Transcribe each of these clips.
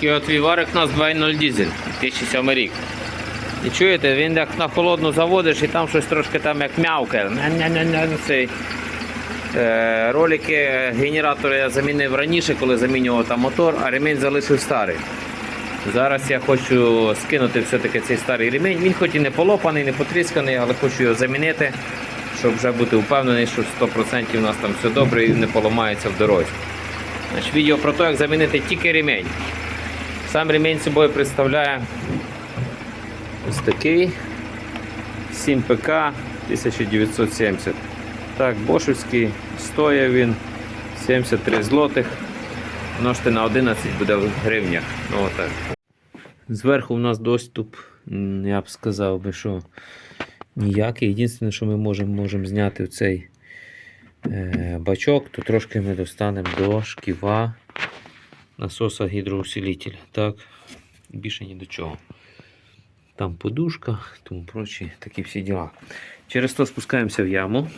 Такий от віварик у нас 2.0 дизель, 2007 рік. І чуєте, він як на холодну заводиш і там щось трошки там як м'явкає. Цей. Е, ролики генератора я замінив раніше, коли замінював там мотор, а ремінь залишив старий. Зараз я хочу скинути все-таки цей старий ремінь. Він хоч і не полопаний, не потрісканий, але хочу його замінити, щоб вже бути впевнений, що 100% у нас там все добре і не поламається в дорозі. Значить, відео про те, як замінити тільки ремінь. Сам ремінь собою представляє ось такий 7 ПК 1970. Так, бошівський, стоїть він 73 злотих. Множте на 11 буде в гривнях. Ну, отак. Зверху у нас доступ, я б сказав би, що ніякий. Єдине, що ми можемо, можемо зняти цей е, бачок, то трошки ми достанемо до шківа насоса гідроусилителя. Так, більше ні до чого. Там подушка, тому прочі такі всі діла. Через то спускаємося в яму.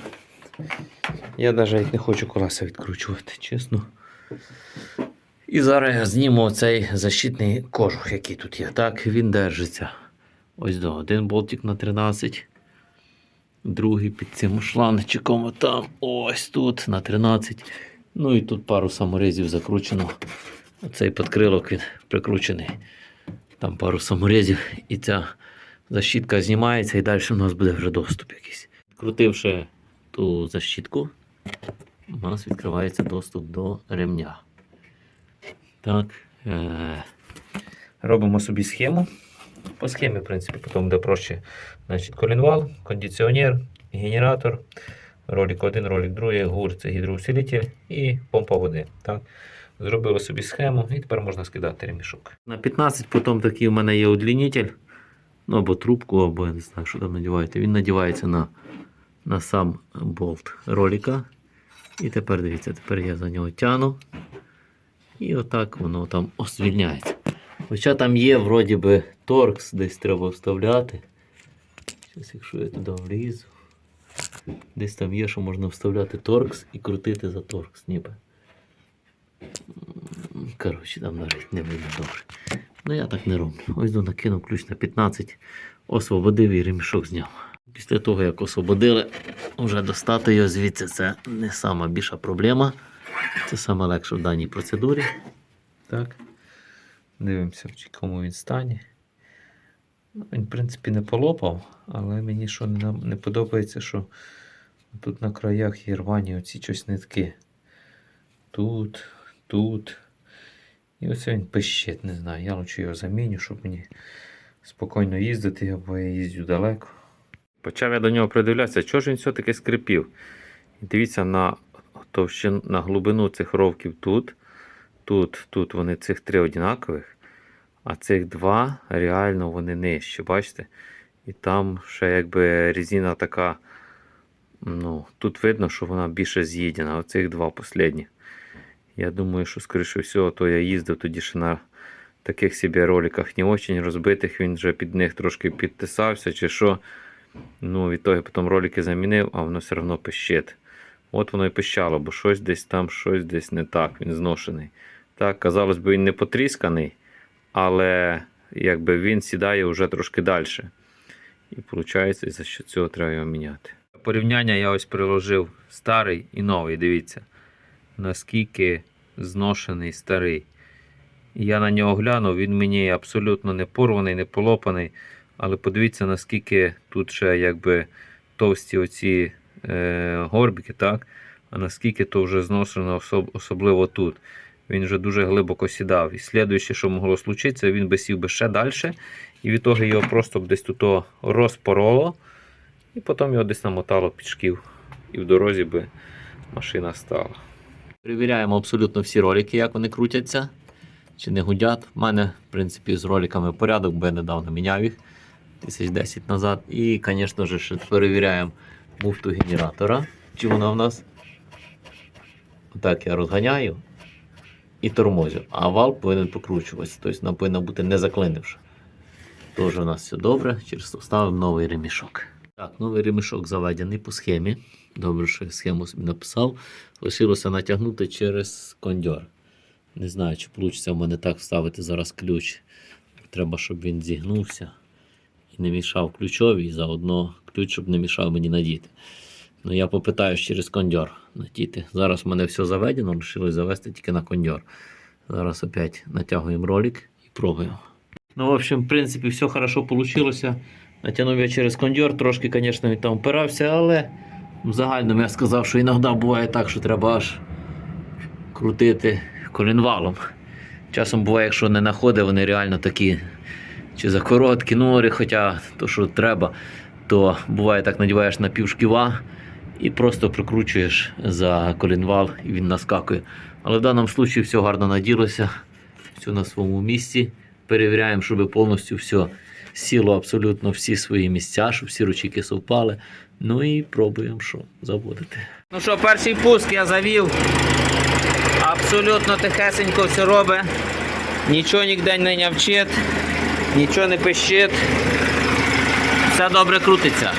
Я навіть не хочу колеса відкручувати, чесно. І зараз я зніму цей защитний кожух, який тут є. Так, він держиться. Ось до один болтик на 13. Другий під цим шланчиком там. Ось тут на 13. Ну і тут пару саморезів закручено. Оцей підкрилок він прикручений. Там пару саморезів. І ця защітка знімається, і далі у нас буде вже доступ якийсь. Крутивши ту защітку, у нас відкривається доступ до ремня. Так. Е- робимо собі схему. По схемі, в принципі, потім буде проще. Значить, колінвал, кондиціонер, генератор, ролик 1, ролик 2, гур це гідроусилитель і помпа води. Так. Зробили собі схему і тепер можна скидати ремішок. На 15 потім такий у мене є удлінитель. Ну або трубку, або я не знаю, що там надіваєте. Він надівається на, на сам болт ролика. І тепер дивіться, тепер я за нього тяну. І отак воно там озвільняється. Хоча там є, вроді би, торкс, десь треба вставляти. Зараз, якщо я туди влізу. Десь там є, що можна вставляти торкс і крутити за торкс, ніби. Коротше, там навіть не видно добре. Ну я так не роблю. Ось накинув ключ на 15, освободив і ремішок зняв. Після того, як освободили, вже достати його звідси це не сама більша проблема. Це саме легше в даній процедурі. Так. Дивимося, в якому він стані. Ну, Він, в принципі, не полопав, але мені що не, не подобається, що тут на краях є рвані оці щось нитки. Тут, тут. І оце він пищить, не знаю. Я лучше його заміню, щоб мені спокійно їздити, бо я їздю далеко. Почав я до нього придивлятися, чого ж він все-таки скрипів. І дивіться на товщину, на глибину цих ровків тут. Тут, тут вони цих три однакових, а цих два реально вони нижчі, бачите? І там ще якби резина така. Ну, тут видно, що вона більше з'їдена, а цих два останні. Я думаю, що, скоріше всього, то я їздив тоді ще на таких собі роликах не очень розбитих, він вже під них трошки підтисався чи що. Ну, від того я потім ролики замінив, а воно все одно пищить. От воно і пищало, бо щось десь там, щось десь не так, він зношений. Так, казалось би, він не потрісканий, але якби він сідає вже трошки далі. І виходить, за що цього треба його міняти. Порівняння я ось приложив старий і новий. Дивіться, наскільки зношений старий. Я на нього глянув, він мені абсолютно не порваний, не полопаний. Але подивіться, наскільки тут ще якби товсті оці е, горбики, так? а наскільки то вже зношено, особ, особливо тут. Він вже дуже глибоко сідав. І слідуюче, що могло случитися, він би сів би ще далі. І від того його просто б десь тут розпороло. І потім його десь намотало під шків. І в дорозі би машина стала. Перевіряємо абсолютно всі ролики, як вони крутяться. Чи не гудять. У мене, в принципі, з роликами порядок, бо я недавно міняв їх тисяч 10 назад. І, звісно ж, перевіряємо муфту генератора. Чи вона в нас. Отак я розганяю і тормозю. А вал повинен покручуватися. Тобто вона повинна бути не заклинивша. Тож у нас все добре. Через то ставимо новий ремішок. Так, новий ремішок заведений по схемі. Добре, що я схему собі написав. Лишилося натягнути через кондьор. Не знаю, чи вийде в мене так вставити зараз ключ. Треба, щоб він зігнувся і не мішав ключові, і заодно ключ, щоб не мішав мені надіти. Ну, я попитаюсь через кондьор надіти. Зараз в мене все заведено, вирішили завести тільки на кондьор. Зараз опять натягуємо ролик і пробуємо. Ну, в общем, в принципі, все хорошо вийшло. Натягнув я через кондьор, трошки, звісно, він там впирався, але в загальному я сказав, що іноді буває так, що треба аж крутити колінвалом. Часом буває, якщо не знаходить, вони реально такі чи за короткі нори, хоча то, що треба, то буває так, надіваєш на півшківа і просто прикручуєш за колінвал і він наскакує. Але в даному випадку все гарно наділося, все на своєму місці. Перевіряємо, щоб повністю все сіло абсолютно всі свої місця, щоб всі ручки совпали. Ну і пробуємо, що заводити. Ну що, перший пуск я завів. Абсолютно тихесенько все робить. Нічого ніде не нявчить, нічого не пищить. Все добре крутиться.